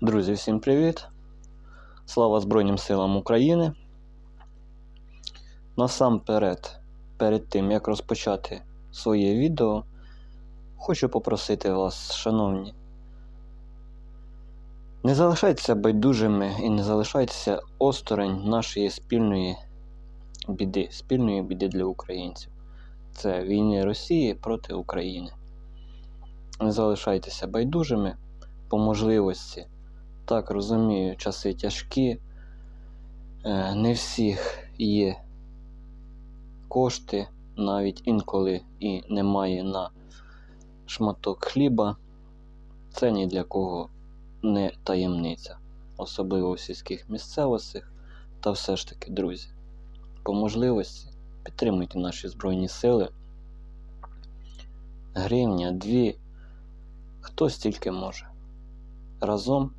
Друзі, всім привіт! Слава Збройним силам України. Насамперед, перед тим як розпочати своє відео, хочу попросити вас, шановні, не залишайтеся байдужими і не залишайтеся осторонь нашої спільної біди, спільної біди для українців. Це війни Росії проти України. Не залишайтеся байдужими по можливості. Так, розумію, часи тяжкі, е, не всіх є кошти, навіть інколи і немає на шматок хліба. Це ні для кого не таємниця, особливо в сільських місцевостях. Та все ж таки, друзі, по можливості підтримуйте наші Збройні Сили. Гривня, дві, хто стільки може. Разом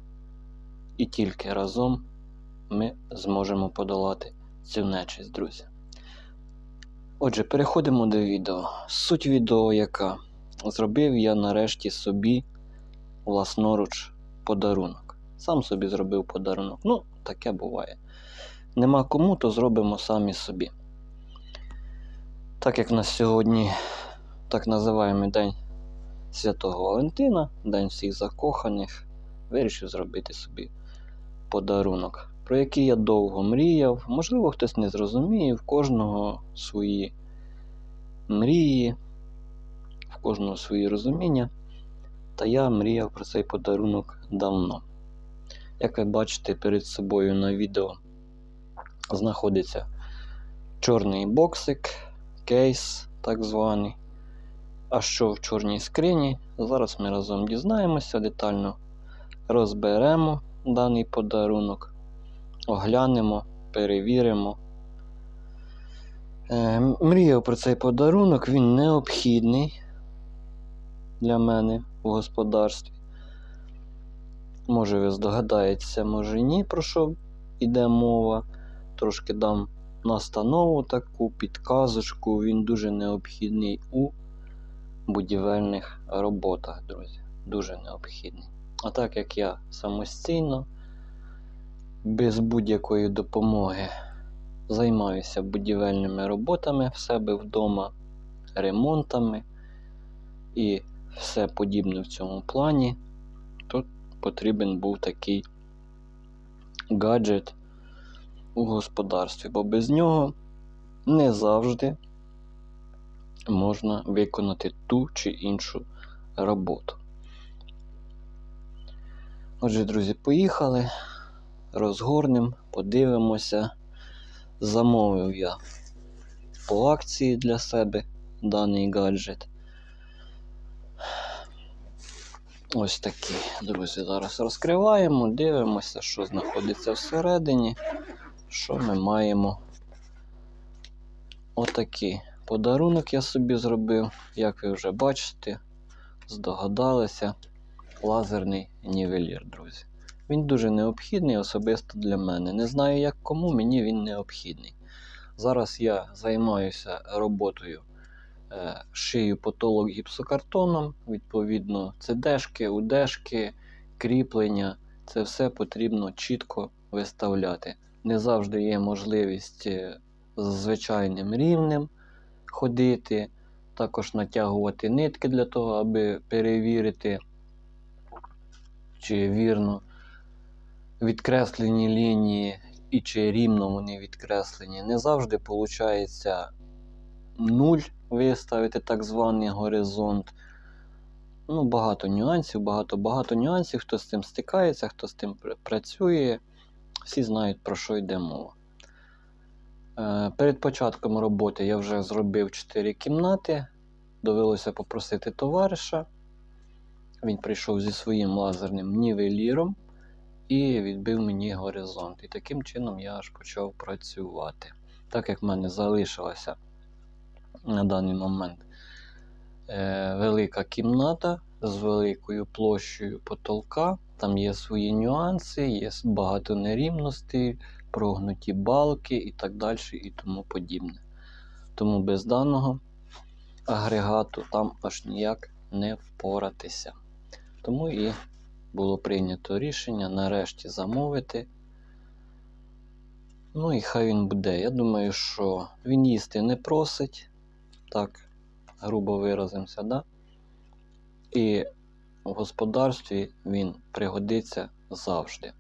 і тільки разом ми зможемо подолати цю нечисть, друзі. Отже, переходимо до відео. Суть відео яка? Зробив я нарешті собі власноруч подарунок. Сам собі зробив подарунок. Ну, таке буває. Нема кому, то зробимо самі собі. Так як в нас сьогодні так називаємо День Святого Валентина, День всіх закоханих, вирішив зробити собі подарунок, про який я довго мріяв. Можливо, хтось не зрозуміє, в кожного свої мрії, в кожного свої розуміння. Та я мріяв про цей подарунок давно. Як ви бачите, перед собою на відео знаходиться чорний боксик, кейс так званий. А що в чорній скрині? Зараз ми разом дізнаємося детально, розберемо даний подарунок, оглянемо, перевіримо. Е, мріяв про цей подарунок, він необхідний для мене в господарстві. Може, ви здогадаєтеся, може ні, про що йде мова. Трошки дам настанову таку, підказочку, він дуже необхідний у будівельних роботах, друзі. Дуже необхідний. А так як я самостійно, без будь-якої допомоги займаюся будівельними роботами в себе вдома, ремонтами і все подібне в цьому плані, тут потрібен був такий гаджет у господарстві, бо без нього не завжди можна виконати ту чи іншу роботу. Отже, друзі, поїхали, розгорнемо, подивимося. Замовив я по акції для себе даний гаджет. Ось такі, друзі, зараз розкриваємо, дивимося, що знаходиться всередині, що ми маємо. Отакий подарунок я собі зробив, як ви вже бачите, здогадалися лазерний нівелір, друзі. Він дуже необхідний, особисто для мене. Не знаю, як кому, мені він необхідний. Зараз я займаюся роботою, е, шию потолок гіпсокартоном, відповідно, цедешки, удешки, кріплення. Це все потрібно чітко виставляти. Не завжди є можливість е, з звичайним рівнем ходити, також натягувати нитки для того, аби перевірити чи вірно відкреслені лінії і чи рівно вони відкреслені. Не завжди виходить нуль виставити так званий горизонт. Ну, Багато нюансів, багато-багато нюансів. Хто з цим стикається, хто з тим працює, всі знають, про що йде мова. Е, Перед початком роботи я вже зробив 4 кімнати. Довелося попросити товариша. Він прийшов зі своїм лазерним нівеліром і відбив мені горизонт. І таким чином я аж почав працювати. Так як в мене залишилася на даний момент е, велика кімната з великою площею потолка, там є свої нюанси, є багато нерівностей, прогнуті балки і так далі, і тому подібне. Тому без даного агрегату там аж ніяк не впоратися. Тому і було прийнято рішення нарешті замовити. Ну і хай він буде. Я думаю, що він їсти не просить. Так, грубо виразимося, да? І в господарстві він пригодиться завжди.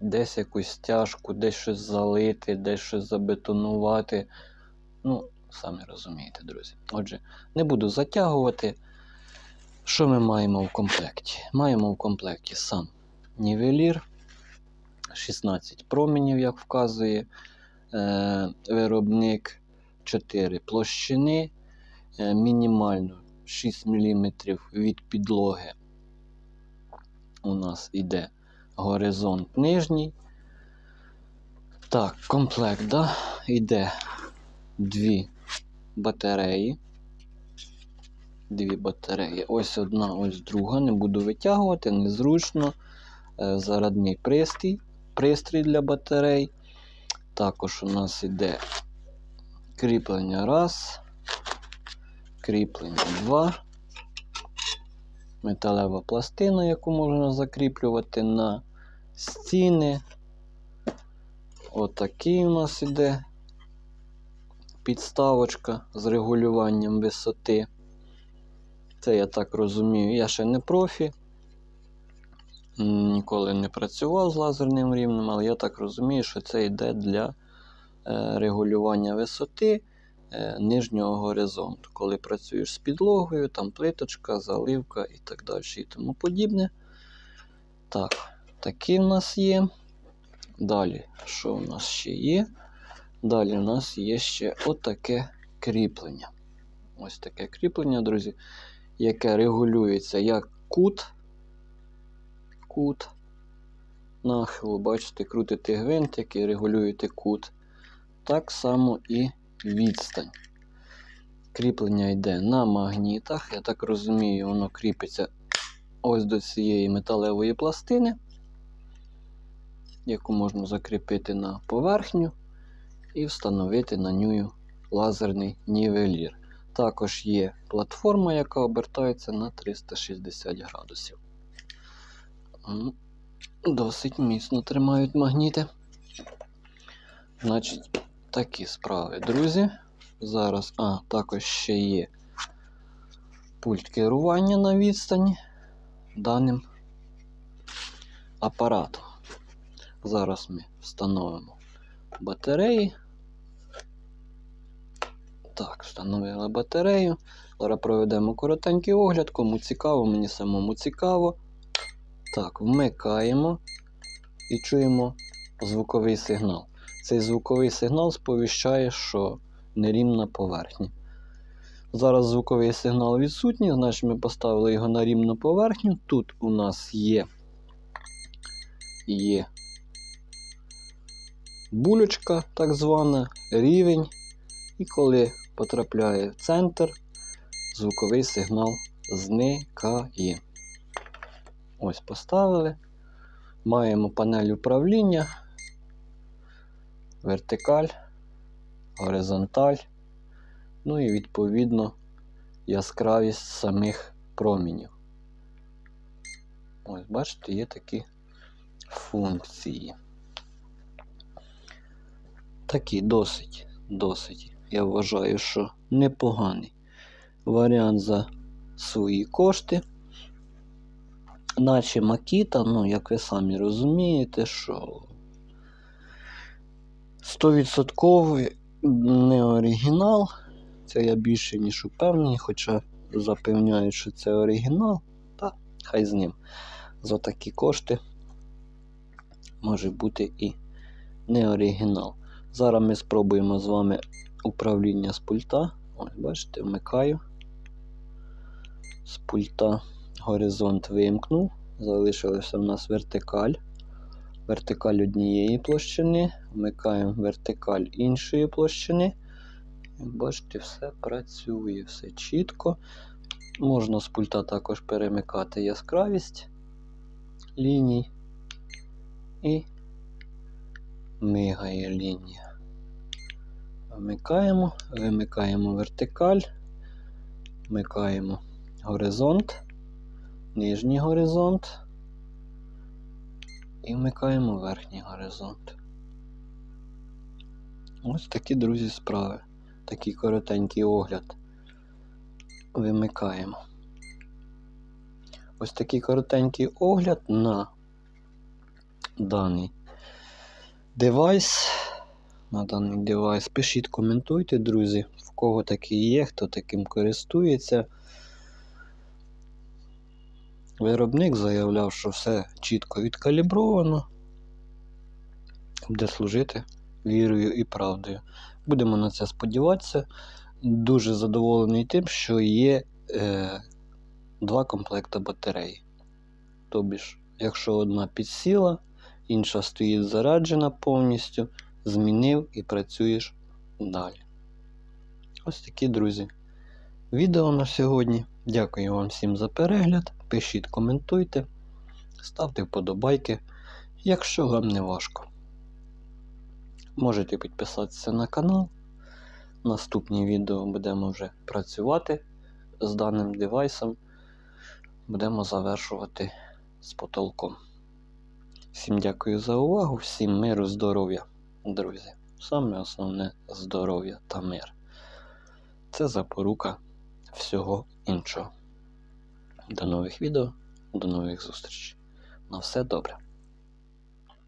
Десь якусь стяжку, десь щось залити, десь щось забетонувати. Ну, самі розумієте, друзі. Отже, не буду затягувати. Що ми маємо в комплекті? Маємо в комплекті сам нівелір, 16 променів, як вказує е, виробник, 4 площини, е, мінімально 6 мм від підлоги. У нас іде горизонт нижній. Так, комплект, да? Іде дві батареї. Дві батареї. Ось одна, ось друга. Не буду витягувати, незручно. Е, Зарядний пристрій, пристрій для батарей. Також у нас іде кріплення раз, кріплення два, металева пластина, яку можна закріплювати на стіни. Отакий у нас іде підставочка з регулюванням висоти. Це я так розумію, я ще не профі. Ніколи не працював з лазерним рівнем, але я так розумію, що це йде для е, регулювання висоти е, нижнього горизонту. Коли працюєш з підлогою, там плиточка, заливка і так далі і тому подібне. Так, такі в нас є. Далі, що у нас ще є? Далі у нас є ще отаке кріплення. Ось таке кріплення, друзі, яке регулюється як кут. Кут. Нахилу, бачите, крутите гвинтик і регулюєте кут. Так само і відстань. Кріплення йде на магнітах. Я так розумію, воно кріпиться ось до цієї металевої пластини, яку можна закріпити на поверхню і встановити на нього лазерний нівелір. Також є платформа, яка обертається на 360 градусів. Досить міцно тримають магніти. Значить, такі справи, друзі. Зараз, а, також ще є пульт керування на відстані даним апаратом. Зараз ми встановимо батареї. Так, встановили батарею. Зараз проведемо коротенький огляд. Кому цікаво, мені самому цікаво. Так, вмикаємо і чуємо звуковий сигнал. Цей звуковий сигнал сповіщає, що нерівна поверхня. Зараз звуковий сигнал відсутній, значить ми поставили його на рівну поверхню. Тут у нас є, є булечка, так звана, рівень. І коли потрапляє в центр, звуковий сигнал зникає. Ось поставили. Маємо панель управління, вертикаль, горизонталь, ну і відповідно яскравість самих промінів. Ось, бачите, є такі функції. Такі досить, досить, я вважаю, що непоганий варіант за свої кошти. Наче Макіта, ну, як ви самі розумієте, що 100% не оригінал. Це я більше ніж упевнений, хоча запевняють, що це оригінал. Та хай з ним. За такі кошти може бути і не оригінал. Зараз ми спробуємо з вами управління з пульта. Ось, бачите, вмикаю. З пульта горизонт вимкнув. Залишилася в нас вертикаль. Вертикаль однієї площини. Вмикаємо вертикаль іншої площини. Як бачите, все працює, все чітко. Можна з пульта також перемикати яскравість ліній і мигає лінія. Вмикаємо, вимикаємо вертикаль, вмикаємо горизонт, нижній горизонт, І вмикаємо верхній горизонт. Ось такі, друзі, справи. Такий коротенький огляд. Вимикаємо. Ось такий коротенький огляд на даний девайс. На даний девайс. Пишіть, коментуйте, друзі, в кого такий є, хто таким користується. Виробник заявляв, що все чітко відкалібровано. Буде служити вірою і правдою. Будемо на це сподіватися. Дуже задоволений тим, що є е, два комплекти батареї. Тобі ж, якщо одна підсіла, інша стоїть заряджена повністю, змінив і працюєш далі. Ось такі, друзі. Відео на сьогодні. Дякую вам всім за перегляд. Пишіть, коментуйте, ставте вподобайки, якщо вам не важко. Можете підписатися на канал. Наступні відео будемо вже працювати з даним девайсом. Будемо завершувати з потолком. Всім дякую за увагу, всім миру, здоров'я, друзі. Саме основне здоров'я та мир. Це запорука всього іншого. До нових відео, до нових зустрічей. На все добре.